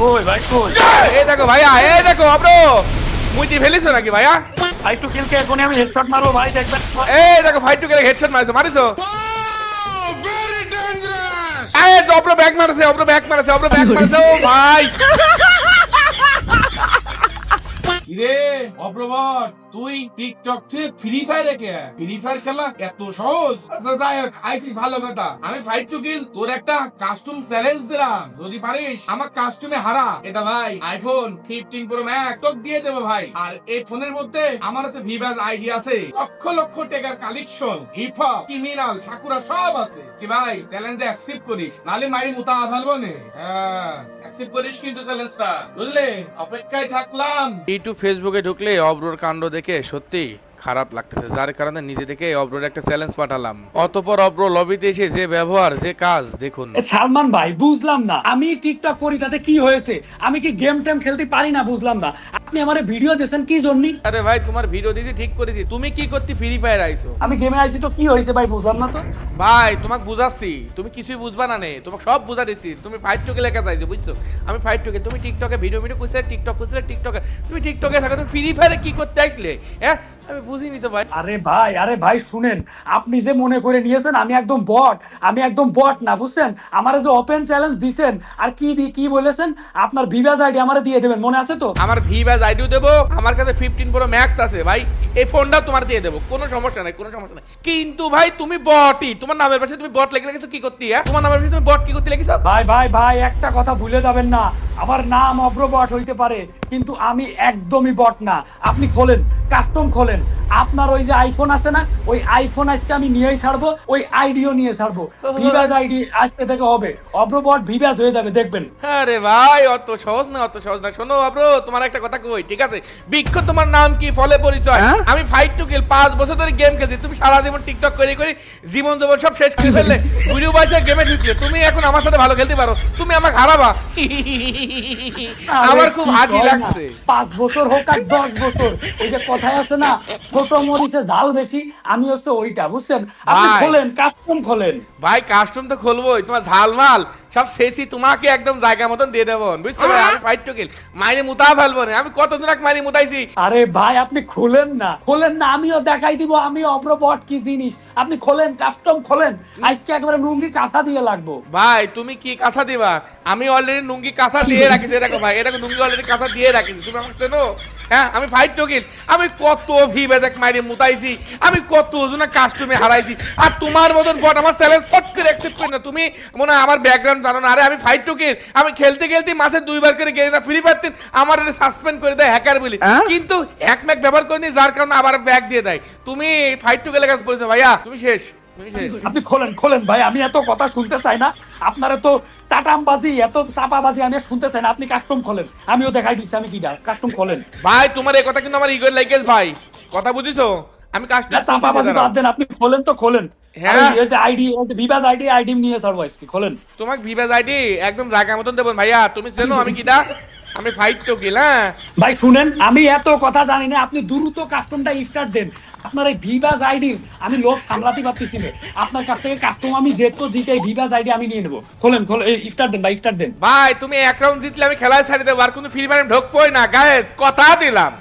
কই ভাই কই? এই দেখো ভাইয়া এই দেখো অব্রো। মুইতি ফেলিছো নাকি ভাইয়া? ফাইট টু কিল কিলকে কোনে আমি হেডশট মারবো ভাই দেখবেন। এই দেখো ফাইট টু কিল হেডশট মারছো মারিছো! এই অব্রো ব্যাক মারছে অব্রো ব্যাক মারছে অব্রো ব্যাক মারছে ও ভাই। কিরে অপ্রবট তুই টিকটক থেকে ফ্রি ফায়ার কে? ফ্রি ফায়ার খেলা এত সহজ? আচ্ছা যাই হোক আইসি ভালো কথা। আমি ফাইট টু কিল তোর একটা কাস্টম চ্যালেঞ্জ দিলাম। যদি পারিস, আমার কাস্টমে হারা। এটা ভাই আইফোন ফিফটিন প্রো ম্যাক্স তোকে দিয়ে দেবো ভাই। আর এই ফোনের মধ্যে আমার কাছে ভিভাস আইডি আছে। লক্ষ লক্ষ টাকার collection hip hop criminal Sakura সব আছে। কি ভাই চ্যালেঞ্জে অ্যাকসেপ্ট করিস। নালে মারি মুতা ফেলব নে। হ্যাঁ অ্যাকসেপ্ট করিস কিন্তু চ্যালেঞ্জটা বুঝলে? অপেক্ষায় থাকলাম। ইউটিউব ফেসবুকে ঢুকলে অব্রোর কাণ্ড দেখে সত্যি খারাপ লাগতেছে যার কারণে নিজে থেকে অব্রোর একটা চ্যালেঞ্জ পাঠালাম। অতপর অব্রো লবিতে এসে যে ব্যবহার যে কাজ দেখুন। সালমান ভাই বুঝলাম না। আমি টিকটক করি তাতে কি হয়েছে? আমি কি গেম টেম খেলতে পারি না বুঝলাম না। আপনি আমার ভিডিও দিয়েছেন কি জন্য? আরে ভাই তোমার ভিডিও দিয়েছি ঠিক করে দিই তুমি কি করতে ফ্রি ফায়ার আইছো? আমি গেমে আইছি তো কি হয়েছে ভাই বুঝলাম না তো? ভাই তোমাকে বুঝাচ্ছি। তুমি কিছুই বুঝবা না নে। তোমাকে সব বুঝা দিচ্ছি তুমি ফাইট টুকে লেখা চাইছো বুঝছ? আমি ফাইট টুকে তুমি টিকটকে ভিডিও ভিডিও করছিলে টিকটক করছিলে টিকটকে তুমি টিকটকে থাকো তুমি ফ্রি ফায়ারে কি করতে আসলে? হ্যাঁ? আমি বুঝিনি তো ভাই। আরে ভাই আরে ভাই শুনেন আপনি যে মনে করে নিয়েছেন আমি একদম বট আমি একদম বট না বুঝছেন? আমার যে ওপেন চ্যালেঞ্জ দিছেন আর কি দি কি বলেছেন আপনার ভিভাস আইডি আমারে দিয়ে দেবেন মনে আছে তো? আমার ভি ব্যাজ আইডিও দেবো আমার কাছে ফিফটিন প্রো ম্যাক্স আছে ভাই এই ফোনটাও তোমার দিয়ে দেবো কোনো সমস্যা নাই কোনো সমস্যা নাই। কিন্তু ভাই তুমি বটই তোমার নামের পাশে তুমি বট লেগে রেখেছো কি করতে হ্যাঁ? তোমার নামের পাশে তুমি বট কি করতে লেগেছো ভাই ভাই ভাই একটা কথা ভুলে যাবেন না আমার নাম অব্রবট হইতে পারে কিন্তু আমি একদমই বট না। আপনি খোলেন কাস্টম খোলেন। আপনার ওই যে আইফোন আছে না ওই আইফোন আজকে আমি নিয়েই ছাড়বো ওই আইডিও নিয়ে ছাড়বো। ভিভাস আইডি আজকে থেকে হবে। অব্রবট ভিভাস হয়ে যাবে দেখবেন। আরে ভাই অত সহজ না অত সহজ না। শোনো আব্রো তোমার একটা কথা কই ঠিক আছে? বৃক্ষ তোমার নাম কি? ফলে পরিচয়। হ্যাঁ? আমি ফাইট টু কিল পাঁচ বছর ধরে গেম খেলছি। তুমি সারা জীবন টিকটক করে করে জীবন জীবন সব শেষ করে ফেললে। বুড়ি বয়সে গেমে ঢুকলে। তুমি এখন আমার সাথে ভালো খেলতে পারো। তুমি আমাকে হারাবা। আমার খুব হাসি লাগছে। পাঁচ বছর হোক আর দশ বছর। ওই যে কথায় আছে না ছোট মরিচে ঝাল বেশি আমি হচ্ছে ওইটা বুঝছেন? আপনি। খোলেন কাস্টম খোলেন। ভাই কাস্টম তো খুলবোই তোমার ঝালমাল। সব শেষই তোমাকে একদম জায়গা মতন দিয়ে দেবো। বুঝছ ভাই? আমি ফাইট টু কিল মাইনে মুতা ফেলব না আমি কতদিন আগে মাইনে মুতাইছি? আরে ভাই আপনি খোলেন না। খোলেন না আমিও দেখাই দিব আমি অব্রবট কি জিনিস। আপনি খোলেন কাস্টম খোলেন। আজকে একবারে লুঙ্গি কাঁথা দিয়ে লাগবো। ভাই তুমি কি কাঁচা দিবা? আমি অলরেডি লুঙ্গি কাঁচা দিয়ে রাখিছি। দেখো ভাই এটা লুঙ্গি অলরেডি কাঁচা দিয়ে রাখিছি। তুমি আমাকে চেনো? হ্যাঁ আমি ফাইট টকিল আমি কত ভি বেজাক মাইরে মুতাইছি। আমি কত জনা কাস্টমে হারাইছি। আর তোমার মতন গট আমার চ্যালেঞ্জ ফট করে অ্যাকসেপ্ট করি না। তুমি মনে হয় আমার ব্যাকগ্রাউন্ড জানো না? আরে আমি ফাইট টকিল আমি খেলতে খেলতে মাসে দুইবার করে গেড়ে না ফ্রি ফায়ার আমার সাসপেন্ড করে দেয় হ্যাকার বলি। কিন্তু হ্যাক ম্যাক ব্যবহার করে নি যার কারণে আবার ব্যাক দিয়ে দেয়। তুমি ফাইট টুকেলের কাছে বলেছ ভাইয়া তুমি শেষ আপনি খোলেন খোলেন ভাই আমি এত কথা শুনতে চাই না। আপনার তো চাটামবাজি এত চাপাবাজি আমি শুনতে চাই না। আপনি কাস্টম খোলেন। আমিও দেখাই দিচ্ছি আমি কিটা কাস্টম খোলেন। ভাই তোমার এই কথা কিন্তু আমার ইগোর লাইকেস ভাই। কথা বুঝিছো? আমি না কাস্টমার চাপাবাজি বাদ দেন আপনি খোলেন তো খোলেন। আইডি বিবাস আইডি আইডি নিয়ে ছাড়বো আজকে খোলেন। তোমাকে ভিভাস আইডি একদম জায়গা মতন দেবো। ভাইয়া তুমি চেনো আমি কিটা? আমি ফাইট তো গেল ভাই শুনেন আমি এত কথা জানি না আপনি দ্রুত কাস্টমটা স্টার্ট দেন। আপনার এই ভিভাস আইডি আমি লোক সামলাতে পারতেছি না। আপনার কাছ থেকে কাস্টম আমি যেত জিতে ভিভাস আইডি আমি নিয়ে নেব। খোলেন খোলেন স্টার্ট দেন ভাই স্টার্ট দেন। ভাই তুমি এক রাউন্ড জিতলে আমি খেলায় ছাড়ি দেবো আর কোনো ফ্রি ফায়ার ঢুকবোই না গায়েস কথা দিলাম।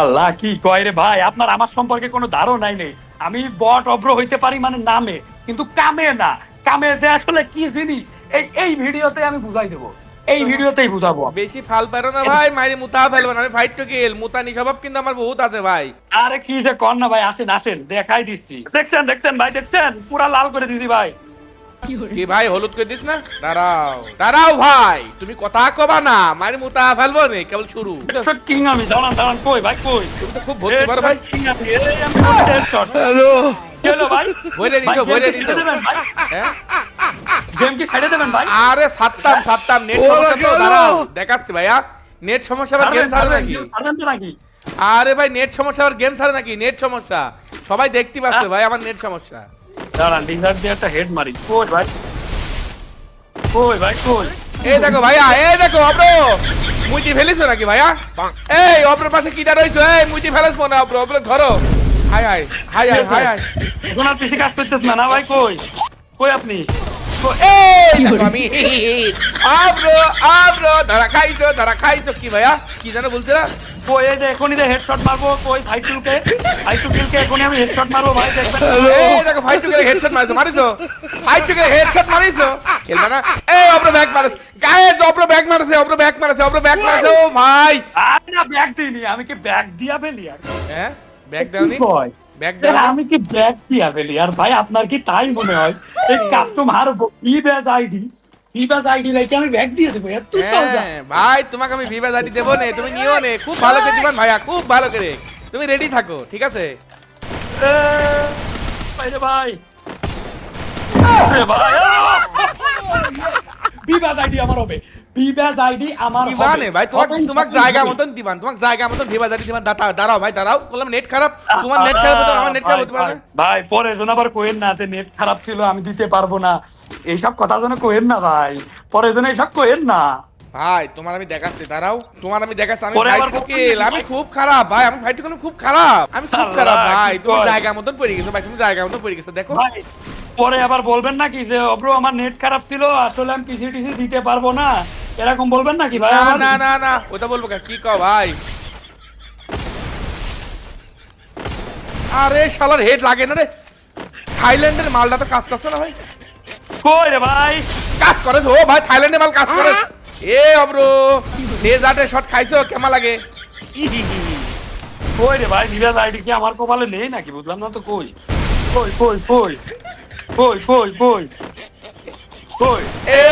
আল্লাহ কি কয় রে ভাই আপনার আমার সম্পর্কে কোনো ধারণাই নেই। আমি বট অভ্র হইতে পারি মানে নামে কিন্তু কামে না। কামে যে আসলে কি জিনিস এই এই ভিডিওতে আমি বুঝাই দেবো। এই ভিডিওতেই বুঝাবো। বেশি ফাল পারো না ভাই মাইরে মুতা ফেলব না। আমি ফাইট তো গেল মুতানি স্বভাব কিন্তু আমার বহুত আছে ভাই। আরে কি যে কর না ভাই আসেন আসেন দেখাই দিচ্ছি। দেখছেন দেখছেন ভাই দেখছেন? পুরা লাল করে দিছি ভাই। কি ভাই হলুদ করে দিস না? দাঁড়াও। দাঁড়াও ভাই তুমি কথা কবা না মাইরে মুতা ফেলব নে কেবল শুরু কিং আমি দাঁড়ান দাঁড়ান কই ভাই কই? তুমি তো খুব ভর্তি পারো ভাই। হ্যালো। ভাই? দিছো, দিছো। হ্যাঁ? গেম কি ছেড়ে দেবেন ভাই? আরে সাততাম সাততাম নেট সমস্যা তো দাঁড়াও দেখাচ্ছি ভাইয়া। নেট সমস্যা আবার গেম ছাড়ে নাকি? নাকি? আরে ভাই নেট সমস্যা আবার গেম ছাড়ে নাকি? নেট সমস্যা। সবাই দেখতে পাচ্ছে ভাই আমার নেট সমস্যা। দিয়ে একটা হেড মারি। কই ভাই? কই ভাই কই? এই দেখো ভাইয়া এই দেখো অব্রো! মুইটি ফেলিছো নাকি ভাইয়া? এই অব্রোর পাশে কিটা রইছো? এই মুইটি ফেলাস মনে অব্রো? অব্রো ধরো। Hi hi hi hi hi hi. এখন আর পিসি কাজ করতেছ না না ভাই কই? কই আপনি? অব্রো খাইছো ধরা খাইছো। কি ভাইয়া? কি যেন বলছে না? কই এই যে এখনই যে হেডশট মারবো কই ফাইটুলকে ফাইটুলকে এখনই আমি হেডশট মারবো ভাই দেখবেন এই দেখো ফাইট টু গেলে হেডশট মারিছো মারিছো? ফাইট টু গেলে হেডশট মারিছো? খেলবে না? এই অপ্র ব্যাক মারছে। গায়ে অপ্র ব্যাক মারছে অপ্র ব্যাক মারছে অপ্র ব্যাক মারছে ও ভাই। আর না ব্যাগ দিইনি আমি কি ব্যাগ দিয়া ফেলি আর? হ্যাঁ? ব্যাক দাওনি? কি ব্যাক দাও আমি কি দিয়া ফেলি? আর ভাই আপনার কি তাই মনে হয়? এই কাস্টম হারবো ই ব্যাজ আইডি। ব্যাজ আইডি রেখে আমি ব্যাগ দিয়ে দেবো? এত হ্যাঁ, ভাই তোমাকে আমি ভিভা জাতি দেবো নে। তুমি নিও নে। খুব ভালো করে দিবান ভাইয়া খুব ভালো করে তুমি রেডি থাকো ঠিক আছে? ভাই। রে ভাই ভাই বিবাজ আইডি আমার হবে। বিবাজ আইডি আমার। মানে ভাই তোমাক হবেই, তোমাক জায়গা মতন দিবান তোমাক জায়গা মতন ভিভা জাতি দিবান দাঁড়াও দাঁড়াও ভাই দাঁড়াও বললাম নেট খারাপ তোমার নেট খারাপ হতো আমার নেট খারাপ হতে পারে ভাই, পরে যেন আবার না যে নেট খারাপ ছিল আমি দিতে পারব না। এইসব কথা যেন কোয়েন না ভাই পরে যেন এইসব কোয়েন না। ভাই তোমার আমি দেখাচ্ছি দাঁড়াও তোমার আমি দেখাচ্ছি আমি ফাইট আমি খুব খারাপ ভাই আমি ফাইট খুব খারাপ আমি খুব খারাপ ভাই তুমি? জায়গা মতন পড়ে গেছো ভাই তুমি জায়গা মতন পড়ে গেছো দেখো। পরে আবার বলবেন নাকি যে অব্রো আমার নেট খারাপ ছিল আসলে আমি পিসি টিসি দিতে পারব না। এরকম বলবেন নাকি ভাই না না না না ওটা বলব কি? কও ভাই? আরে শালার হেড লাগে না রে। থাইল্যান্ডের মালটা তো কাজ করছে না ভাই। কই রে ভাই? কাজ করে ও ভাই থাইল্যান্ডের মাল কাজ করে এ অব্রো ডেজার্টে শট খাইছো কেমন লাগে? কই রে ভাই বিবাজ আইডি কি আমার কপালে নেই নাকি? বুঝলাম না তো কই। কই কই কই? কই কই কই কই এ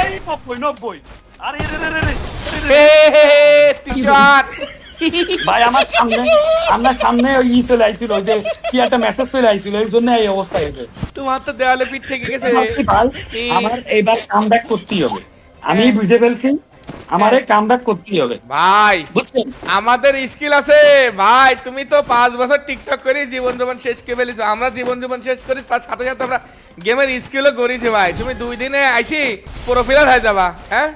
এই নব্বই নব্বই আরে রে রে রে ভাই আমার সামনে আমার সামনে ওই ই চলে আইছিল ওই যে কি একটা মেসেজ চলে আইছিল এই জন্য এই অবস্থা হয়েছে। তোমার তো দেওয়ালে পিঠ থেকে গেছে? আমার এইবার কাম ব্যাক করতেই হবে। আমি বুঝে ফেলছি আমারে কামব্যাক করতেই হবে। ভাই আমাদের স্কিল আছে। ভাই তুমি তো পাঁচ বছর টিকটক করে জীবন জীবন শেষ করে ফেলেছো। আমরা জীবন জীবন শেষ করি তার সাথে সাথে আমরা গেমের স্কিলও করেছি ভাই। তুমি দুই দিনে আইসি প্রোফিলার হয়ে যাবা হ্যাঁ?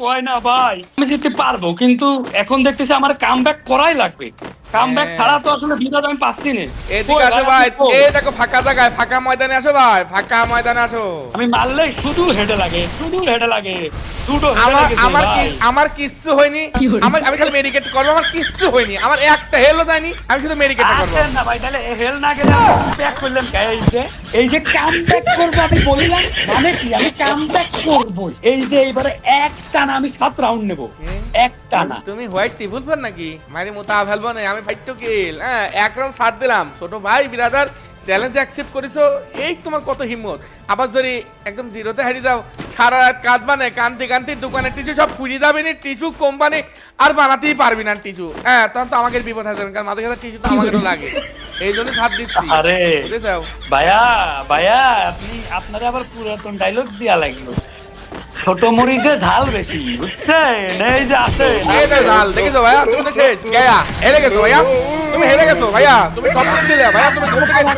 কয় না ভাই আমি যেতে পারব কিন্তু এখন দেখতেছি আমার কামব্যাক করাই লাগবে। হ্যাঁ। ছাড়া তো আসলে বিপদ আমি পাচ্ছি না। এদিকে আসো ভাই। এই দেখো ফাঁকা জায়গায় ফাঁকা ময়দানে আসো ভাই ফাঁকা ময়দানে আসো। আমি মারলে শুধু হেডে লাগে শুধু হেডে লাগে। দুটো আমার আমার কি আমার কিচ্ছু হয়নি। আমার আমি খালি মেডিকেট করব আমার কিচ্ছু হয়নি। আমার একটা হেলও যায়নি আমি শুধু মেডিকেট করব। না ভাই তাহলে হেল না গেলে ব্যাক করলাম এই যে এই যে কাম ব্যাক করব আমি বললাম মানে কি? আমি কাম ব্যাক করব এই যে এইবারে এক টানা আমি সাত রাউন্ড নেব। এক টানা। তুমি হোয়াইট নাকি? মারি মোতা ফেলব না আমি ফাইট তো কিল হ্যাঁ এক রাউন্ড ছাড় দিলাম। ছোট ভাই বিরাদার চ্যালেঞ্জ অ্যাকসেপ্ট করেছ এই তোমার কত হিম্মত। আবার যদি একদম জিরোতে হারিয়ে যাও সারা রাত কাঁদবা না দোকানের টিস্যু সব ফুরিয়ে যাবে না টিস্যু কোম্পানি আর বানাতেই পারবি না টিস্যু। হ্যাঁ তখন তো আমাকে বিপদ হয়ে যাবে কারণ মাঝে কাছে টিস্যু তো আমাকেও লাগে। এই জন্য ছাড় দিচ্ছি। আরে। বুঝেছ? ভাইয়া ভাইয়া আপনি আপনারে আবার পুরাতন ডায়লগ দিয়া লাগল। ছোট মরিচে ঝাল বেশি বুঝছেন এই যে আছে ঝাল দেখেছ ভাইয়া? তুমি তো শেষ গয়া হেরে গেছো ভাইয়া? তুমি হেরে গেছো ভাইয়া? তুমি সব ছিলে ভাইয়া? তুমি আমার।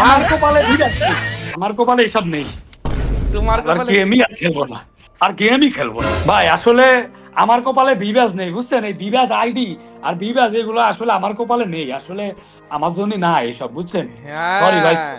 আমার কপালে আমার কপালে এসব নেই। তোমার কপালে গেমই আর খেলব না। আর গেমই খেলব না। ভাই আসলে আমার কপালে বিবাজ নেই বুঝছেন? এই বিবাজ আইডি আর বিবাজ এগুলো আসলে আমার কপালে নেই। আসলে আমার জন্য না এইসব বুঝছেন? সরি ভাই। হ্যাঁ,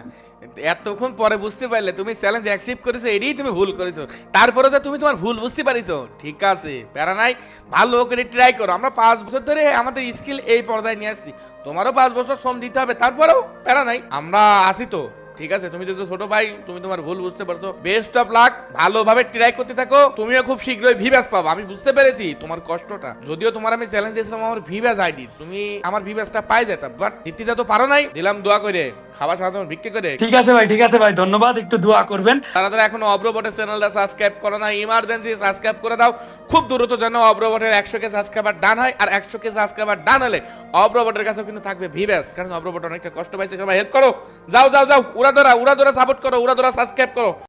এতক্ষণ পরে বুঝতে পারলে তুমি চ্যালেঞ্জ অ্যাকসেপ্ট করেছ, এটাই তুমি ভুল করেছ। তারপরে তো তুমি তোমার ভুল বুঝতে পারিছো। ঠিক আছে, প্যারা নাই, ভালো করে ট্রাই করো। আমরা পাঁচ বছর ধরে আমাদের স্কিল এই পর্দায় নিয়ে আসছি। তোমারও পাঁচ বছর শ্রম দিতে হবে, তারপরেও প্যারা নাই। আমরা আসি তো, ঠিক আছে? তুমি যদি ছোট ভাই, তুমি তোমার ভুল বুঝতে পারছ। বেস্ট অফ লাক ভালোভাবে ট্রাই করতে থাকো। তুমিও খুব শীঘ্রই ভিব্যাস পাবো, আমি বুঝতে পেরেছি তোমার কষ্টটা। যদিও তোমার আমি চ্যালেঞ্জ দিয়েছিলাম আমার ভিব্যাস আইডি তুমি আমার ভিব্যাসটা পাই যেতাম বাট দিতে যা তো পারো নাই, দিলাম দোয়া করে। খাবার ভিক্ষে করে ঠিক আছে ভাই ঠিক আছে ভাই ধন্যবাদ একটু দোয়া করবেন। তারা তারা এখন অব্রবটের চ্যানেলটা সাবস্ক্রাইব করো না ইমার্জেন্সি সাবস্ক্রাইব করে দাও। খুব দ্রুত যেন অব্রবটের একশো কে সাবস্ক্রাইবার ডান হয় আর একশো কে সাবস্ক্রাইবার ডান হলে অব্রবটের কাছেও কিন্তু থাকবে ভিভেস কারণ অব্রবট অনেকটা কষ্ট পাইছে সবাই হেল্প করো। যাও যাও যাও উড়া ধরা উড়া ধরা সাপোর্ট করো উড়া ধরা সাবস্ক্রাইব করো।